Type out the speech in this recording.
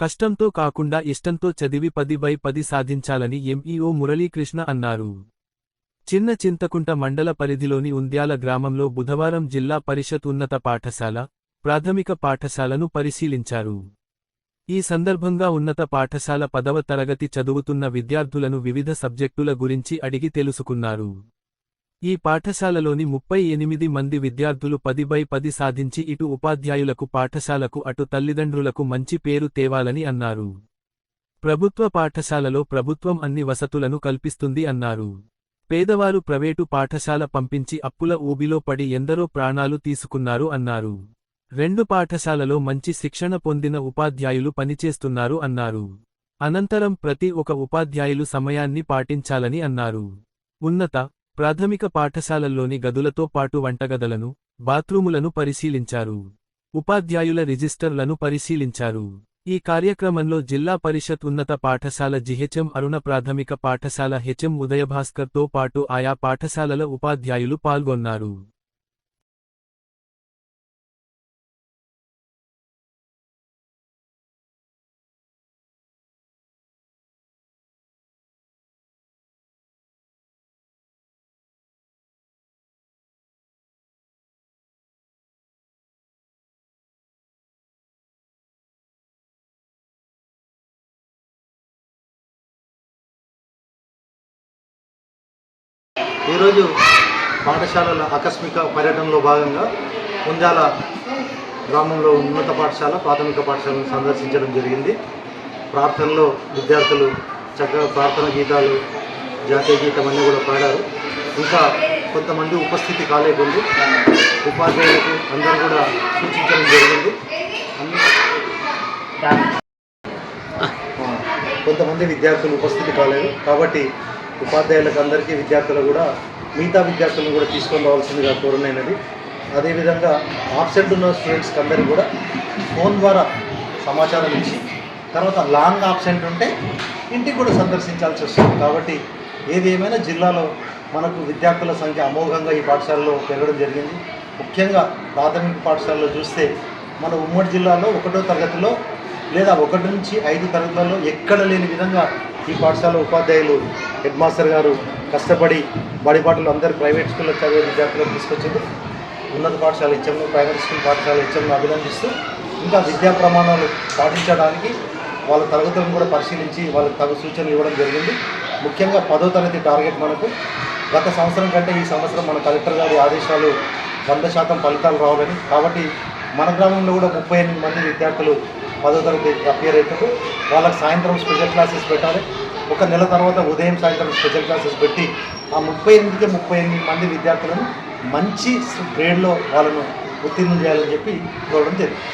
కష్టంతో కాకుండా ఇష్టంతో చదివి పది బై పది సాధించాలని ఎంఈఓ మురళీకృష్ణ అన్నారు. చిన్న చింతకుంట మండల పరిధిలోని ఉంద్యాల గ్రామంలో బుధవారం జిల్లా పరిషత్ ఉన్నత పాఠశాల ప్రాథమిక పాఠశాలను పరిశీలించారు. ఈ సందర్భంగా ఉన్నత పాఠశాల పదవ తరగతి చదువుతున్న విద్యార్థులను వివిధ సబ్జెక్టుల గురించి అడిగి తెలుసుకున్నారు. ఈ పాఠశాలలోని ముప్పై ఎనిమిది మంది విద్యార్థులు పది బై పది సాధించి ఇటు ఉపాధ్యాయులకు పాఠశాలకు అటు తల్లిదండ్రులకు మంచి పేరు తేవాలని అన్నారు. ప్రభుత్వ పాఠశాలలో ప్రభుత్వం అన్ని వసతులను కల్పిస్తుంది అన్నారు. పేదవారు ప్రైవేటు పాఠశాల పంపించి అప్పుల ఊబిలో పడి ఎందరో ప్రాణాలు తీసుకున్నారు అన్నారు. రెండు పాఠశాలలో మంచి శిక్షణ పొందిన ఉపాధ్యాయులు పనిచేస్తున్నారు అన్నారు. అనంతరం ప్రతి ఒక ఉపాధ్యాయులు సమయాన్ని పాటించాలని అన్నారు. ఉన్నత ప్రాథమిక పాఠశాలల్లోని గదులతో పాటు వంటగదలను బాత్రూములను పరిశీలించారు. ఉపాధ్యాయుల రిజిస్టర్లను పరిశీలించారు. ఈ కార్యక్రమంలో జిల్లా పరిషత్ ఉన్నత పాఠశాల జిహెచ్ఎం అరుణ ప్రాథమిక పాఠశాల హెచ్ఎం ఉదయభాస్కర్తో పాటు ఆయా పాఠశాలల ఉపాధ్యాయులు పాల్గొన్నారు. ఈరోజు పాఠశాలల ఆకస్మిక పర్యటనలో భాగంగా ముంజాల గ్రామంలో ఉన్నత పాఠశాల ప్రాథమిక పాఠశాలను సందర్శించడం జరిగింది. ప్రార్థనలో విద్యార్థులు చక్కగా ప్రార్థన గీతాలు జాతీయ గీతం అన్నీ కూడా పాడారు. ఇంకా కొంతమంది ఉపస్థితి కాలేకుంది ఉపాధ్యాయులకు అందరూ కూడా సూచించడం జరిగింది. కొంతమంది విద్యార్థులు ఉపస్థితి కాలేదు. కాబట్టి ఉపాధ్యాయులకు అందరికీ విద్యార్థులు కూడా మిగతా విద్యార్థులను కూడా తీసుకొని రావాల్సిందిగా కోరనైనది. అదేవిధంగా ఆబ్సెంట్ ఉన్న స్టూడెంట్స్కి అందరికీ కూడా ఫోన్ ద్వారా సమాచారం ఇచ్చి తర్వాత లాంగ్ ఆబ్సెంట్ ఉంటే ఇంటికి కూడా సందర్శించాల్సి వస్తుంది. కాబట్టి ఏది ఏమైనా జిల్లాలో మనకు విద్యార్థుల సంఖ్య అమోఘంగా ఈ పాఠశాలలో పెరగడం జరిగింది. ముఖ్యంగా ప్రాథమిక పాఠశాలలో చూస్తే మన ఉమ్మడి జిల్లాలో ఒకటో తరగతిలో లేదా ఒకటి నుంచి ఐదు తరగతులలో ఎక్కడ లేని విధంగా ఈ పాఠశాల ఉపాధ్యాయులు హెడ్ మాస్టర్ గారు కష్టపడి బడిపాటలు అందరు ప్రైవేట్ స్కూల్లో చదివే విద్యార్థులకు తీసుకొచ్చింది ఉన్నత పాఠశాల ఇచ్చాము ప్రైమరీ స్కూల్ పాఠశాల ఇచ్చాము అభినందిస్తూ ఇంకా విద్యా ప్రమాణాలు పాటించడానికి వాళ్ళ తరగతులను కూడా పరిశీలించి వాళ్ళకి తగు సూచనలు ఇవ్వడం జరిగింది. ముఖ్యంగా పదో తరగతి టార్గెట్ మనకు. గత సంవత్సరం కంటే ఈ సంవత్సరం మన కలెక్టర్ గారి ఆదేశాలు వంద శాతం ఫలితాలు రావాలని కాబట్టి మన గ్రామంలో కూడా ముప్పై ఎనిమిది మంది విద్యార్థులు పదో తరగతి అపియర్ అవుతారు వాళ్ళకి సాయంత్రం స్పెషల్ క్లాసెస్ పెట్టాలి. ఒక నెల తర్వాత ఉదయం సాయంత్రం స్పెషల్ క్లాసెస్ పెట్టి ఆ ముప్పై ఎనిమిదికి ముప్పై ఎనిమిది మంది విద్యార్థులను మంచి గ్రేడ్లో వాళ్ళను ఉత్తీర్ణం చేయాలని చెప్పి కోరడం జరిగింది.